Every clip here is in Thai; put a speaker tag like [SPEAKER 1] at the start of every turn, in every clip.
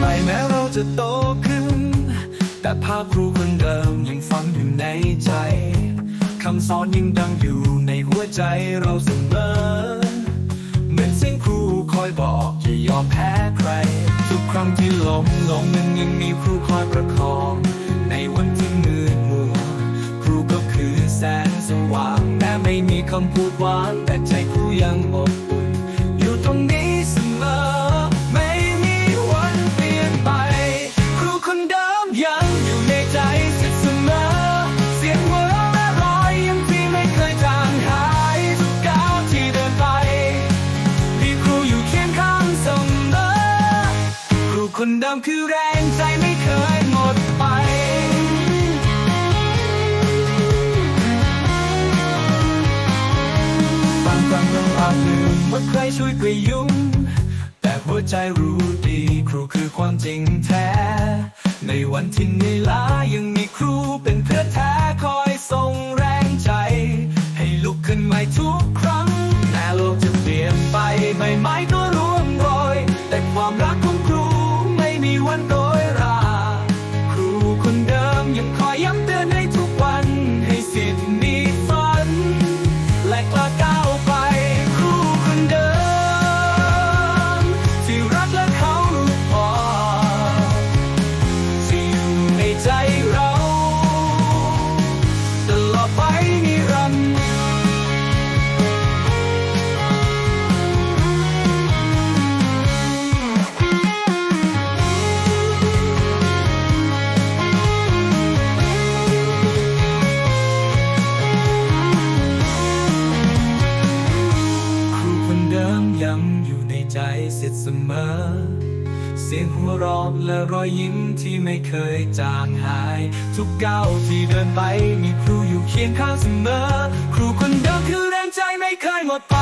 [SPEAKER 1] าผ่านไปแม้เราจะโตขึ้น แต่ภาพครูคนเดิมยังฝังอยู่ในใจคำสอนยังดังอยู่ในหัวใจเราเสมอเหมือนเสียงครูคอยบอกอย่ายอมแพ้ใคร ทุกครั้งที่ล้มลงนั้นยังมีครูคอยประคอง ในวันที่มืดมัว ครูก็คือแสงสว่างแม้ไม่มีคำพูดหวานแต่ใจครูยังอบ คนเดิมคือแรงใจไม่เคยหมดไป บางครั้งเราอาจลืมว่าใครช่วยประยุงแต่หัวใจรู้ดีครูคือความจริงแท้ ในวันที่เหนื่อยล้ายังมีครูเป็นเพื่อนแท้ อยู่ในใจเสร็จเสมอ เสียงหัวเราะและรอยยิ้มที่ไม่เคยจางหาย ทุกก้าวที่เดินไปมีครูอยู่เคียงข้างเสมอ ครูคนเดิมคือแรงใจไม่เคยหมดไป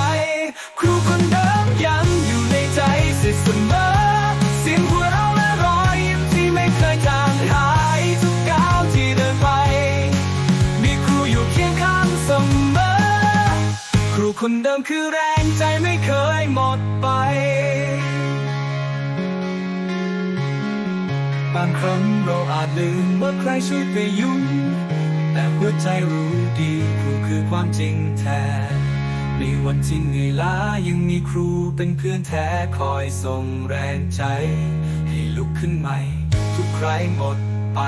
[SPEAKER 1] คนเดิมคือแรงใจไม่เคยหมดไป บางครั้งเราอาจลืมว่าใครช่วยไปยุ่ง แต่หัวใจรู้ดีครูคือความจริงแท้ในวันที่เหนื่อยล้ายังมีครูเป็นเพื่อนแท้คอยส่งแรงใจ ให้ลุกขึ้นใหม่ ทุกใครหมดไป